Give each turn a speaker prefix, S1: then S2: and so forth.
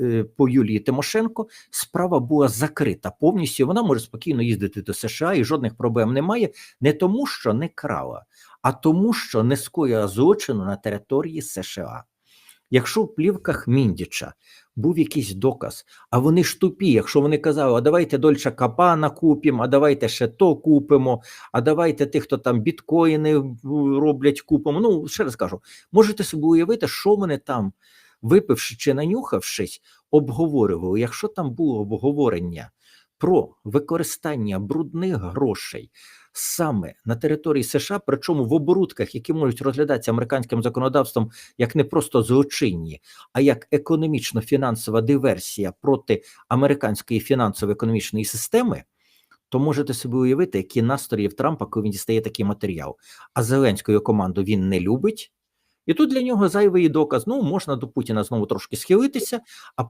S1: е, по Юлії Тимошенко справа була закрита повністю. Вона може спокійно їздити до США і жодних проблем немає. Не тому, що не крала, а тому, що не скоїла злочину на території США. Якщо в плівках Міндіча був якийсь доказ, а вони ж тупі, якщо вони казали, а давайте Дольча Капана купимо, а давайте ще то купимо, а давайте тих, хто там біткоїни роблять, купимо. Ну, ще раз кажу, можете собі уявити, що вони там, випивши чи нанюхавшись, обговорювали. Якщо там було обговорення про використання брудних грошей саме на території США, причому в оборудках, які можуть розглядатися американським законодавством як не просто злочинні, а як економічно-фінансова диверсія проти американської фінансово-економічної системи, то можете собі уявити, які настрої в Трампа, коли він дістає такий матеріал. А Зеленською команду він не любить. І тут для нього зайвий доказ. Ну, можна до Путіна знову трошки схилитися, а